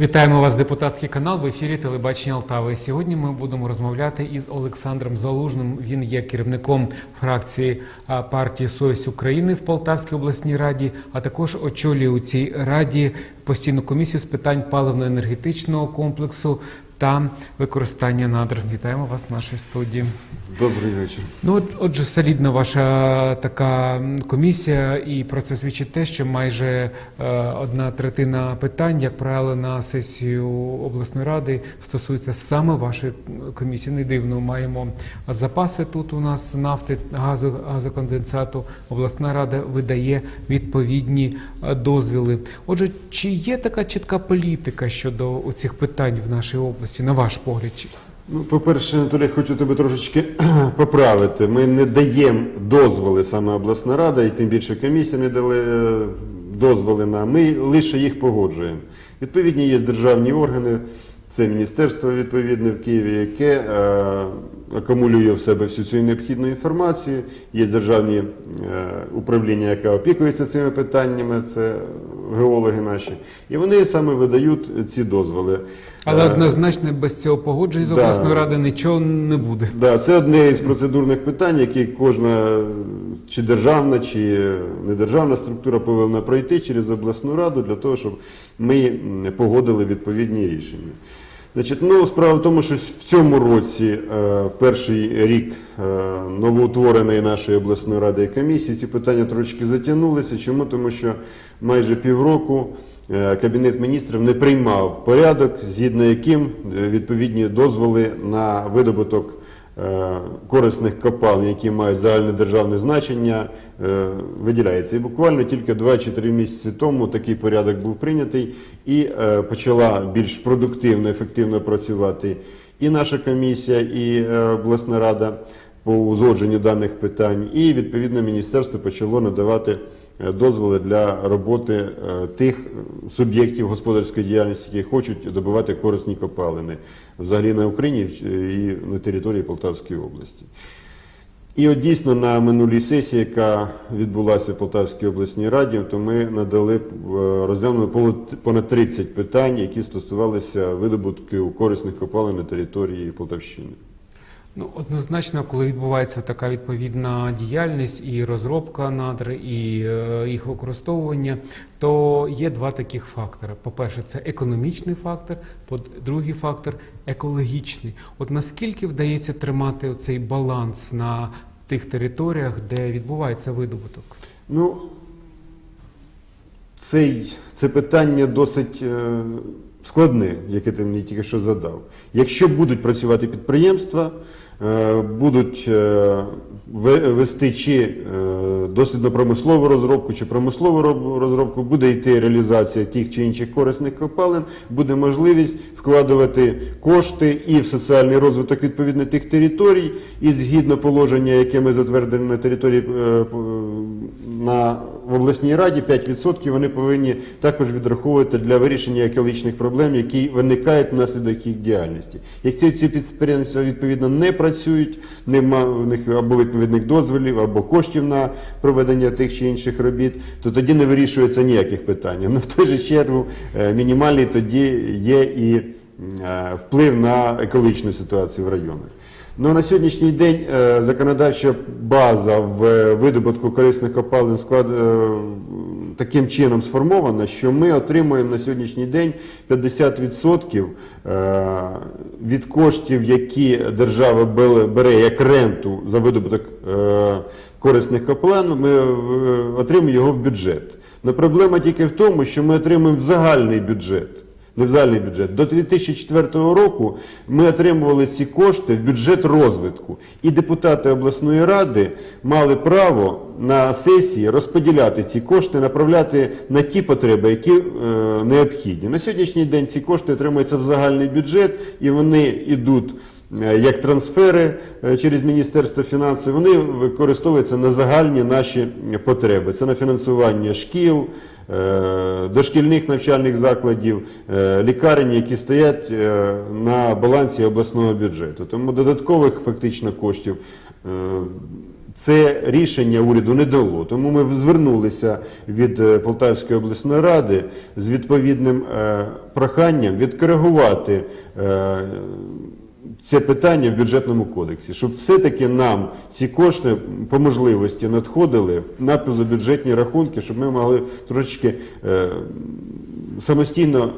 Вітаємо вас, депутатський канал в ефірі телебачення Алтави. Сьогодні ми будемо розмовляти із Олександром Залужним. Він є керівником фракції партії Совість України в Полтавській обласній раді, а також очолює у цій раді постійну комісію з питань паливно-енергетичного комплексу та використання надр. Вітаємо вас в нашій студії. Добрий вечір. Ну, отже, солідна ваша така комісія, і про це свідчить те, що майже е, одна третина питань, як правило, на сесію обласної ради стосується саме вашої комісії. Не дивно, маємо запаси тут у нас нафти, газу, газоконденсату. Обласна рада видає відповідні е, дозвіли. Отже, чи є така чітка політика щодо цих питань в нашій області, на ваш погляд? Ну, по-перше, Анатолій, хочу тебе трошечки поправити. Ми не даємо дозволи саме обласна рада, і тим більше комісія не дали е, дозволи на. Ми лише їх погоджуємо. Відповідні є державні органи, це міністерство відповідне в Києві, яке е, акумулює в себе всю цю необхідну інформацію. Є державні е, управління, яке опікується цими питаннями, це геологи наші, і вони саме видають ці дозволи. Але Е, однозначно без цього погодження з да. обласної ради нічого не буде. Да, це одне із процедурних питань, які кожна чи державна, чи недержавна структура повинна пройти через обласну раду для того, щоб ми погодили відповідні рішення. Значить, ну, справа в тому, що в цьому році, е, в перший рік е, новоутвореної нашої обласної ради і комісії, ці питання трошки затягнулися. Чому? Тому що майже півроку е, Кабінет міністрів не приймав порядок, згідно яким відповідні дозволи на видобуток корисних копалин, які мають загальне державне значення, е, виділяється. І буквально тільки 2 чи 3 місяці тому такий порядок був прийнятий і е, почала більш продуктивно, ефективно працювати і наша комісія, і е, обласна рада по узгодженню даних питань, і відповідно міністерство почало надавати е, дозволи для роботи е, тих суб'єктів господарської діяльності, які хочуть добувати корисні копалини взагалі на Україні е, і на території Полтавської області. І от дійсно на минулій сесії, яка відбулася в Полтавській обласній раді, то ми надали е, розглянули понад 30 питань, які стосувалися видобутку корисних копалин на території Полтавщини. Ну, однозначно, коли відбувається така відповідна діяльність і розробка надр, і е, їх використовування, то є два таких фактори. По-перше, це економічний фактор, по- другий фактор екологічний. От наскільки вдається тримати цей баланс на тих територіях, де відбувається видобуток? Ну, цей, це питання досить е, складне, яке ти мені тільки що задав. Якщо будуть працювати підприємства, будуть е, вести чи е, дослідно-промислову розробку, чи промислову розробку, буде йти реалізація тих чи інших корисних копалин, буде можливість вкладувати кошти і в соціальний розвиток відповідно тих територій, і згідно положення, яке ми затвердили на території е, на в обласній раді 5% вони повинні також відраховувати для вирішення екологічних проблем, які виникають внаслідок їх діяльності. Якщо ці підприємства відповідно не працюють, нема в них або відповідних дозволів, або коштів на проведення тих чи інших робіт, то тоді не вирішується ніяких питань. Ну в той же чергу е, мінімальний тоді є і е, вплив на екологічну ситуацію в районах. Ну, на сьогоднішній день е, законодавча база в е, видобутку корисних копалин склад, е, таким чином сформована, що ми отримуємо на сьогоднішній день 50% е, від коштів, які держава бере- як ренту за видобуток корисних копалин, ми отримуємо його в бюджет. Но проблема тільки в тому, що ми отримуємо в загальний бюджет загальний бюджет. До 2004 року ми отримували ці кошти в бюджет розвитку. І депутати обласної ради мали право на сесії розподіляти ці кошти, направляти на ті потреби, які е, необхідні. На сьогоднішній день ці кошти отримуються в загальний бюджет і вони йдуть. е, Як трансфери е, через Міністерство фінансів, вони використовуються на загальні наші потреби. Це на фінансування шкіл, дошкільних навчальних закладів, е, лікарень, які стоять е, на балансі обласного бюджету. Тому додаткових фактично коштів е, це рішення уряду не дало. Тому ми звернулися від е, Полтавської обласної ради з відповідним е, проханням відкоригувати е, це питання в бюджетному кодексі, щоб все-таки нам ці кошти по можливості надходили на позабюджетні рахунки, щоб ми могли трошечки е, самостійно е,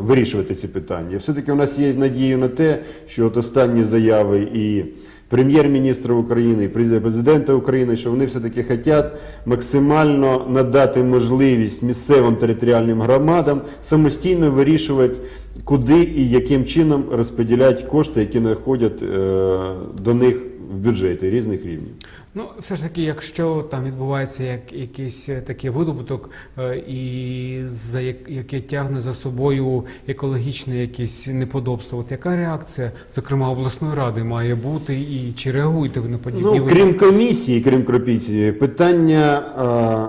вирішувати ці питання. Все-таки у нас є надія на те, що от останні заяви і прем'єр-міністра України, і президента України, що вони все-таки хочуть максимально надати можливість місцевим територіальним громадам самостійно вирішувати, куди і яким чином розподіляти кошти, які надходять е, до них в бюджеті різних рівнів. Ну, все ж таки, якщо там відбувається як якийсь е, такий видобуток, е, і за як, яке тягне за собою екологічне якесь неподобство, от яка реакція, зокрема обласної ради, має бути, і чи реагуєте ви на подібні Ну, крім комісії, крім Кропіці, питання а,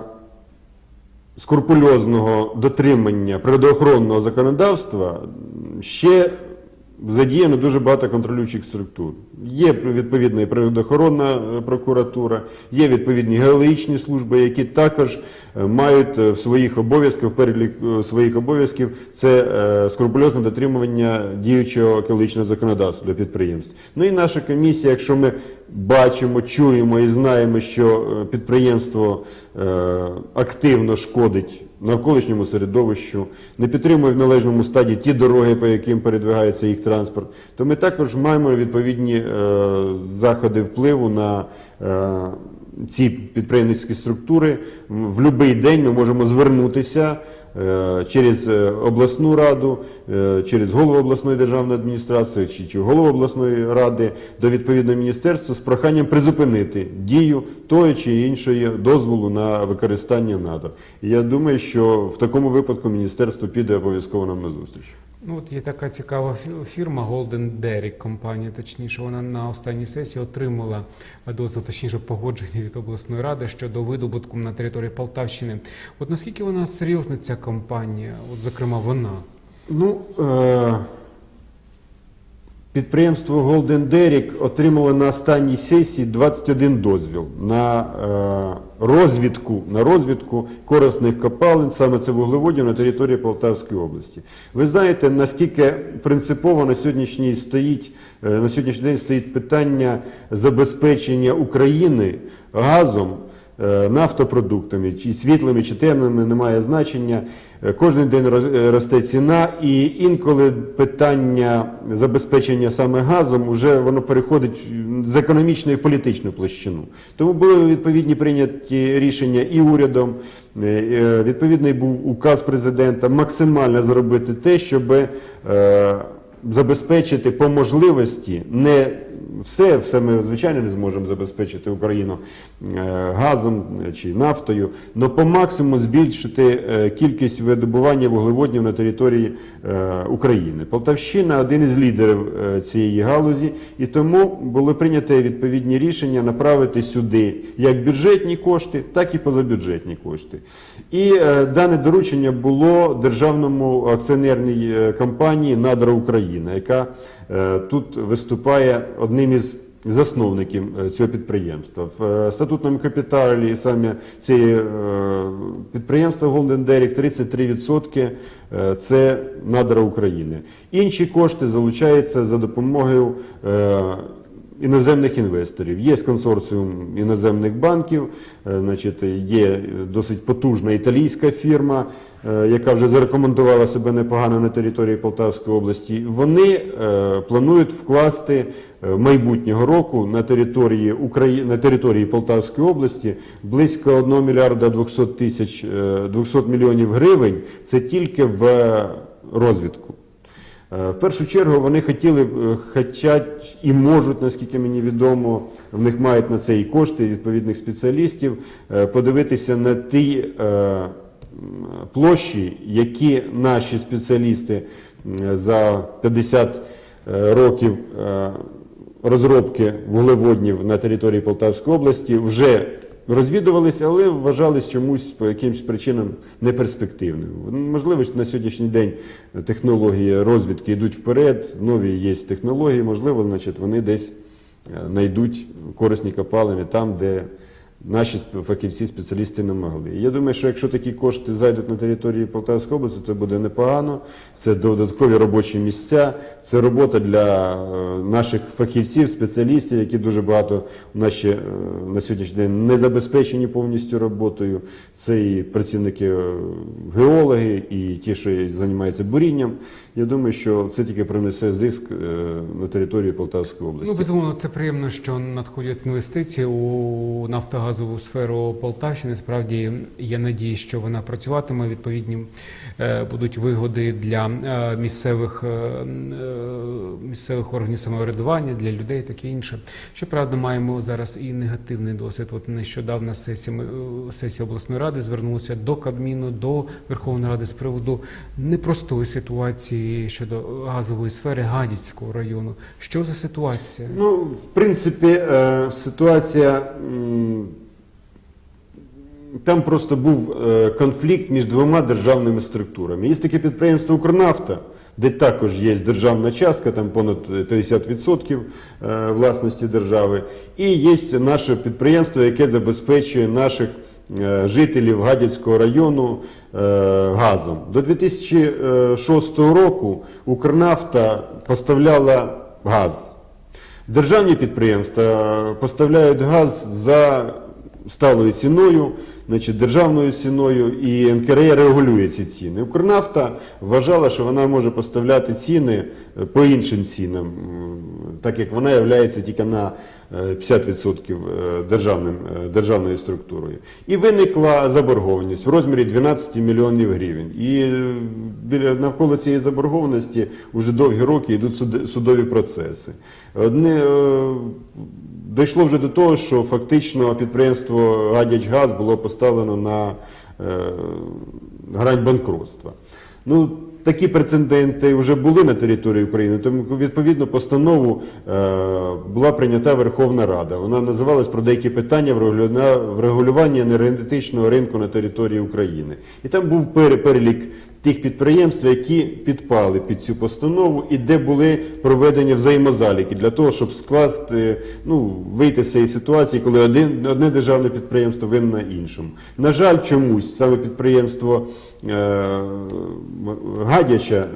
скрупульозного дотримання природоохоронного законодавства ще задіяно дуже багато контролюючих структур. Є відповідна природоохоронна е, прокуратура, є відповідні геологічні служби, які також е, мають е, в своїх обов'язках, в перелік своїх обов'язків це скрупульозне дотримування діючого екологічного законодавства для підприємств. Ну і наша комісія, якщо ми бачимо, чуємо і знаємо, що підприємство активно шкодить навколишньому середовищу, не підтримує в належному стаді ті дороги, по яким передвигається їх транспорт, то ми також маємо відповідні е, заходи впливу на е, ці підприємницькі структури. В будь-який день ми можемо звернутися через е, обласну раду, е, через голову обласної державної адміністрації чи, чи голову обласної ради до відповідного міністерства з проханням призупинити дію тої чи іншої дозволу на використання надр. Я думаю, що в такому випадку міністерство піде обов'язково нам на зустріч. Ну, от є така цікава фі- фірма Golden Derrick, компанія, точніше, вона на останній сесії отримала дозвіл, точніше, погодження від обласної ради щодо видобутку на території Полтавщини. От наскільки вона серйозна ця компанія, от зокрема вона? Ну, е- підприємство Golden Derrick отримало на останній сесії 21 дозвіл на е- розвідку, на розвідку корисних копалин, саме це вуглеводів на території Полтавської області. Ви знаєте, наскільки принципово на сьогоднішній стоїть, е, на сьогоднішній день стоїть питання забезпечення України газом нафтопродуктами, чи світлими, чи темними, немає значення. Е, Кожен день е, росте ціна, і інколи питання забезпечення саме газом вже воно переходить з економічної в політичну площину. Тому були відповідні прийняті рішення і урядом. е, е, Відповідний був указ президента максимально зробити те, щоб е, забезпечити по можливості не все, все ми звичайно не зможемо забезпечити Україну е, газом е, чи нафтою, але по максимуму збільшити е, кількість видобування вуглеводнів на території України. Полтавщина один із лідерів е, цієї галузі, і тому були прийняті відповідні рішення направити сюди як бюджетні кошти, так і позабюджетні кошти. І е, дане доручення було державному акціонерній е, компанії Надра Україна, яка е, тут виступає одним із засновників е, цього підприємства. В е, статутному капіталі саме цієї е, підприємства Golden Derrick 33% е, це Надра України. Інші кошти залучаються за допомогою іноземних інвесторів. Є консорціум іноземних банків, значить, є досить потужна італійська фірма, яка вже зарекомендувала себе непогано на території Полтавської області. Вони е, планують вкласти е, майбутнього року на території України, на території Полтавської області близько 1 мільярда 200 тисяч е, 200 мільйонів гривень. Це тільки в розвідку. Е, В першу чергу вони хотіли, е, і можуть, наскільки мені відомо, в них мають на це і кошти відповідних спеціалістів, е, подивитися на ті е, площі, які наші спеціалісти за 50 е, років е, розробки вуглеводнів на території Полтавської області вже розвідувалися, але вважались чомусь по якимось причинам неперспективними. Можливо, на сьогоднішній день технології розвідки йдуть вперед, нові є технології, можливо, значить, вони десь знайдуть корисні копалини там, де наші фахівці, спеціалісти не могли. І я думаю, що якщо такі кошти зайдуть на території Полтавської області, це буде непогано. Це додаткові робочі місця, це робота для е, наших фахівців, спеціалістів, які дуже багато у нас ще е, на сьогоднішній день не забезпечені повністю роботою. Це і працівники е, геологи, і ті, що займаються бурінням. Я думаю, що це тільки принесе зиск на території Полтавської області. Ну, безумовно, це приємно, що надходять інвестиції у нафтогазову сферу Полтавщини. Справді є надії, що вона працюватиме. Відповідні е, будуть вигоди для е, місцевих, е, місцевих органів самоврядування, для людей, таке інше. Щоправда, маємо зараз і негативний досвід. От нещодавно сесія, сесія обласної ради звернулася до Кабміну, до Верховної Ради з приводу непростої ситуації щодо газової сфери Гадяцького району. Що за ситуація? Ну, в принципі, ситуація. Там просто був е, конфлікт між двома державними структурами. Є таке підприємство Укрнафта, де також є державна частка, там понад 50% е, власності держави. І є наше підприємство, яке забезпечує наших е, жителів Гадяцького району е, газом. До 2006 року Укрнафта поставляла газ. Державні підприємства поставляють газ за сталою ціною, значить, державною ціною, і НКРЕ регулює ці ціни. Укрнафта вважала, що вона може поставляти ціни по іншим цінам, так як вона є тільки на е, 50% е, державним, е, державною структурою. І виникла заборгованість в розмірі 12 мільйонів гривень. І е, біля навколо цієї заборгованості вже довгі роки йдуть судові процеси. Одне, е, дійшло вже до того, що фактично підприємство Гадячгаз було поставлено на е, грань банкротства. Ну, такі прецеденти вже були на території України, тому відповідно постанову е, була прийнята Верховна Рада. Вона називалась про деякі питання врегулювання- енергетичного ринку на території України. І там був пере- перелік тих підприємств, які підпали під цю постанову і де були проведені взаємозаліки для того, щоб скласти, ну, вийти з цієї ситуації, коли один, одне державне підприємство винне іншому. На жаль, чомусь саме підприємство е, Гадяча,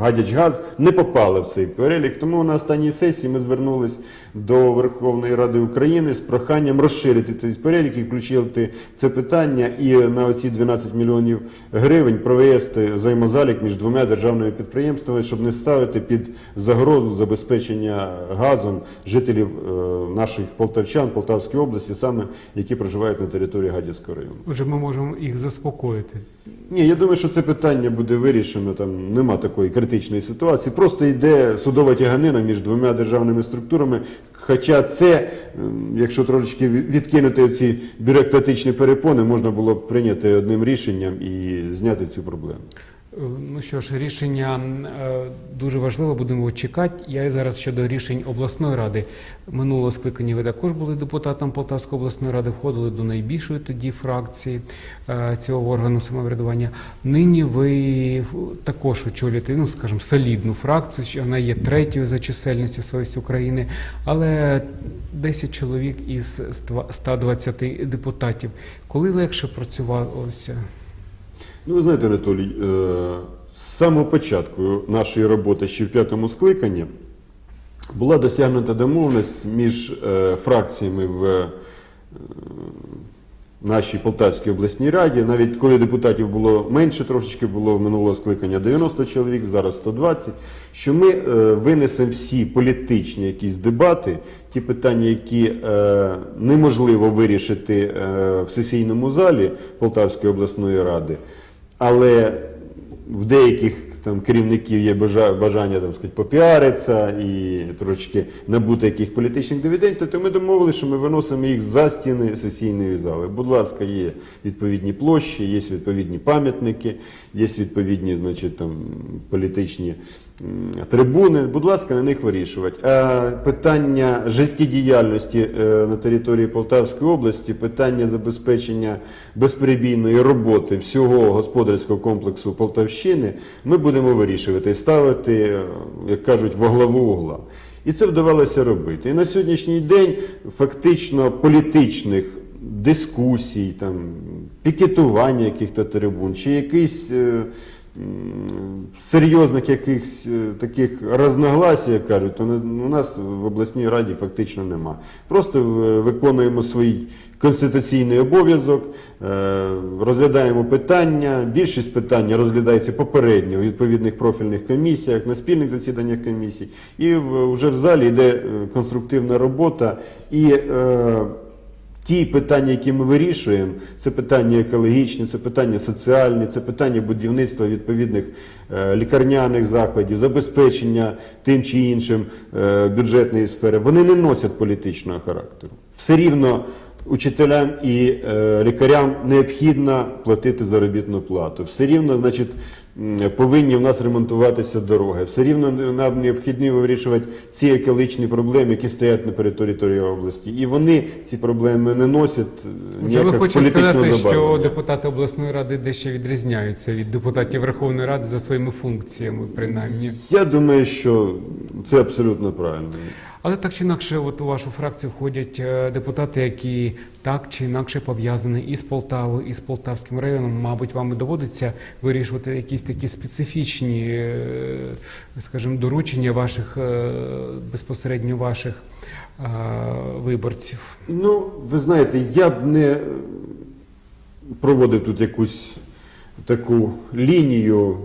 Гадячгаз не попало в цей перелік. Тому на останній сесії ми звернулись до Верховної Ради України з проханням розширити цей перелік і включити це питання і на оці 12 мільйонів гривень провести взаємозалік між двома державними підприємствами, щоб не ставити під загрозу забезпечення газом жителів е, наших полтавчан, Полтавської області, саме які проживають на території Гадяцького району. Отже, ми можемо їх заспокоїти. Ні, я думаю, що це питання буде вирішено. Там нема такої критичної ситуації. Просто йде судова тяганина між двома державними структурами. Хоча це, якщо трошечки відкинути ці бюрократичні перепони, можна було б прийняти одним рішенням і зняти цю проблему. Ну що ж, рішення е, дуже важливе, будемо чекати. Я зараз щодо рішень обласної ради. Минулого скликання ви також були депутатом Полтавської обласної ради, входили до найбільшої тоді фракції е, цього органу самоврядування. Нині ви також очолюєте, ну скажімо, солідну фракцію, що вона є третьою за чисельністю Совість України, але 10 чоловік із 120 депутатів. Коли легше працювалося? Ну, ви знаєте, Анатолій, е, з самого початку нашої роботи ще в п'ятому скликанні була досягнута домовленість між е, фракціями в е, нашій Полтавській обласній раді. Навіть коли депутатів було менше, трошечки було в минулого скликання 90 чоловік, зараз 120, що ми винесемо всі політичні якісь дебати, ті питання, які неможливо вирішити в сесійному залі Полтавської обласної ради, але в деяких там керівників є бажа- бажання там сказати, попіаритися і трошки набути яких політичних дивідендів, то ми домовилися, що ми виносимо їх за стіни сесійної зали. Будь ласка, є відповідні площі, є відповідні пам'ятники, є відповідні, значить, там політичні трибуни. Будь ласка, на них вирішувати. А питання життєдіяльності е, на території Полтавської області, питання забезпечення безперебійної роботи всього господарського комплексу Полтавщини ми будемо вирішувати і ставити, е, як кажуть, во главу угла. І це вдавалося робити. І на сьогоднішній день фактично політичних дискусій, там, пікетування яких-то трибун, чи якийсь. Серйозних якихось е, таких розногласій, як кажуть, то у нас в обласній раді фактично нема. Просто е, виконуємо свій конституційний обов'язок, е, розглядаємо питання. Більшість питань розглядається попередньо у відповідних профільних комісіях, на спільних засіданнях комісій. І вже в залі йде конструктивна робота. І Ті питання, які ми вирішуємо, це питання екологічні, це питання соціальні, це питання будівництва відповідних е, лікарняних закладів, забезпечення тим чи іншим е, бюджетної сфери. Вони не носять політичного характеру. Все рівно учителям і е, лікарям необхідно платити заробітну плату. Все рівно, значить, повинні в нас ремонтуватися дороги. Все рівно нам необхідно вирішувати ці екологічні проблеми, які стоять на території області. І вони ці проблеми не носять е, Вже ви хочете сказати, що депутати обласної ради дещо відрізняються від депутатів Верховної Ради за своїми функціями, принаймні. Я думаю, що це абсолютно правильно. Але так чи інакше, от у вашу фракцію входять е, депутати, які так чи інакше пов'язані із Полтавою, і з Полтавським районом. Мабуть, вам доводиться вирішувати якісь такі специфічні, е, скажімо, доручення ваших е, безпосередньо ваших виборців. Ну, ви знаєте, я б не проводив тут якусь таку лінію.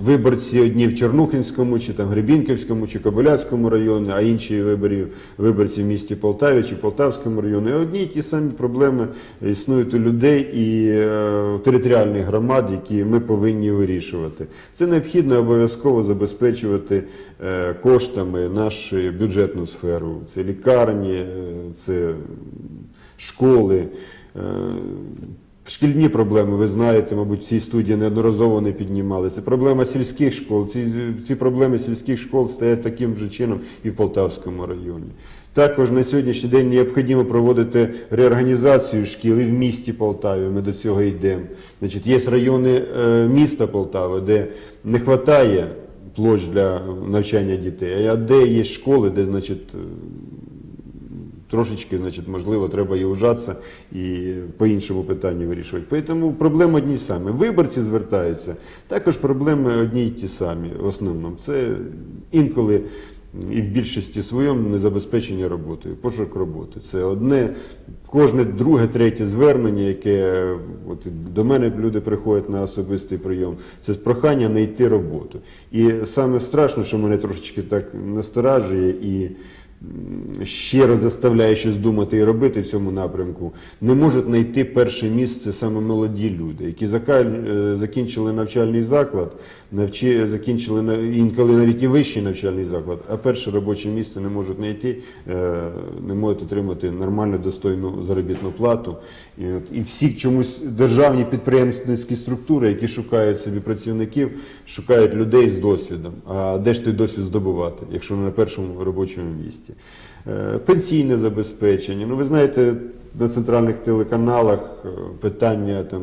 Виборці одні в Чернухинському, чи там Гребінківському, чи Кобиляцькому районі, а інші виборі, виборці в місті Полтаві чи Полтавському районі. І Одні й ті самі проблеми існують у людей і е, територіальних громад, які ми повинні вирішувати. Це необхідно обов'язково забезпечувати е, коштами нашу бюджетну сферу. Це лікарні, е, це школи. Е, Шкільні проблеми, ви знаєте, мабуть, в цій студії неодноразово не піднімали. Це проблема сільських школ. Ці, ці проблеми сільських школ стоять таким же чином і в Полтавському районі. Також на сьогоднішній день необхідно проводити реорганізацію шкіл і в місті Полтаві. Ми до цього йдемо. Значить, є райони е, міста Полтави, де не вистачає площ для навчання дітей, а де є школи, де, значить, трошечки, значить, можливо, треба і ужатися і по іншому питанню вирішувати. Тому проблеми одні самі. Виборці звертаються, також проблеми одні й ті самі. В основному це інколи і в більшості своєму незабезпечення роботою, пошук роботи. Це одне, кожне друге, третє звернення, яке от до мене люди приходять на особистий прийом, це прохання знайти роботу. І саме страшно, що мене трошечки так насторажує і ще раз заставляє щось думати і робити в цьому напрямку, не можуть знайти перше місце саме молоді люди, які е, закінчили навчальний заклад, навчи, закінчили інколи навіть і вищий навчальний заклад, а перше робоче місце не можуть знайти, е, не можуть отримати нормальну достойну заробітну плату. І, от, і всі чомусь державні підприємницькі структури, які шукають собі працівників, шукають людей з досвідом. А де ж той досвід здобувати, якщо не на першому робочому місці? Е, Пенсійне забезпечення. Ну, ви знаєте, на центральних телеканалах е, питання там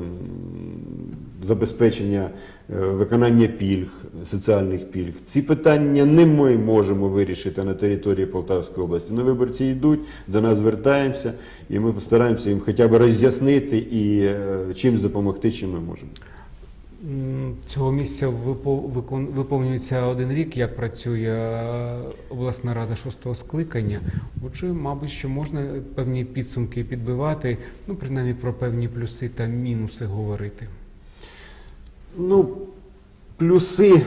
забезпечення е, виконання пільг, соціальних пільг. Ці питання не ми можемо вирішити на території Полтавської області. На виборці йдуть, до нас звертаємося, і ми постараємося їм хоча б роз'яснити і чим чимось допомогти, чим ми можемо. Цього місця випо- виповнюється один рік, як працює е, обласна рада шостого скликання. Отже, мабуть, що можна певні підсумки підбивати, ну принаймні про певні плюси та мінуси говорити. Ну, плюси. е,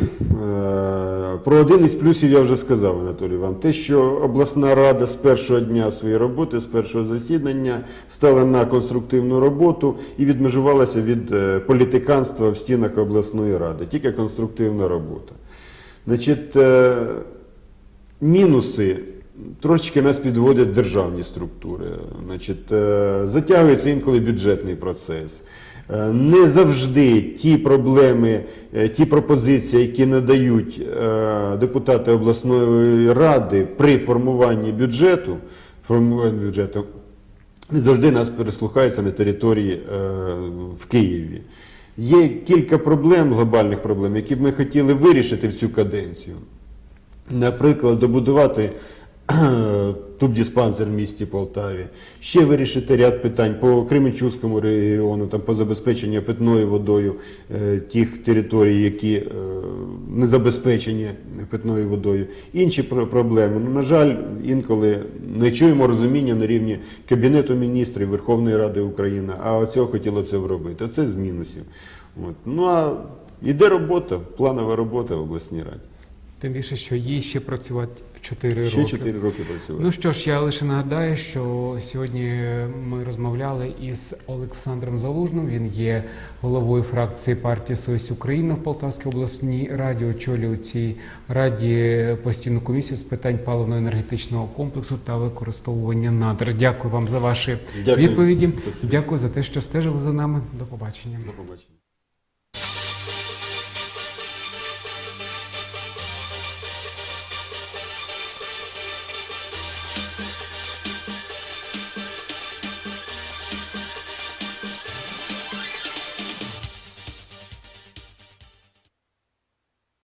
Про один із плюсів я вже сказав, Анатолій вам. Те, що обласна рада з першого дня своєї роботи, з першого засідання, стала на конструктивну роботу і відмежувалася від е, політиканства в стінах обласної ради. Тільки конструктивна робота. Значить, е, мінуси. Трошечки нас підводять державні структури. Значить, затягується інколи бюджетний процес. Е, Не завжди ті проблеми, е, ті пропозиції, які надають е, депутати обласної ради при формуванні бюджету, формуванні бюджету, не завжди нас переслухаються на території в Києві. Є кілька проблем, глобальних проблем, які б ми хотіли вирішити в цю каденцію. Наприклад, добудувати тубдиспансер в місті Полтаві. Ще вирішити ряд питань по Кременчуцькому регіону, там по забезпеченню питною водою е, тих територій, які е, не забезпечені питною водою. Інші про- проблеми. Ну, на жаль, інколи не чуємо розуміння на рівні Кабінету міністрів Верховної Ради України, а оцього хотілося б робити. Оце з мінусів. От. Ну а іде робота, планова робота в обласній раді. Тим більше, що їй ще працювати 4 Ще роки. 4 роки працювати. Ну що ж, я лише нагадаю, що сьогодні ми розмовляли із Олександром Залужним. Він є головою фракції партії Совість Україна в Полтавській обласній раді. Очолює у цій раді постійну комісію з питань паливно-енергетичного комплексу та використовування надр. Дякую вам за ваші Дякую. відповіді. Дякую за те, що стежили за нами. До побачення. До побачення.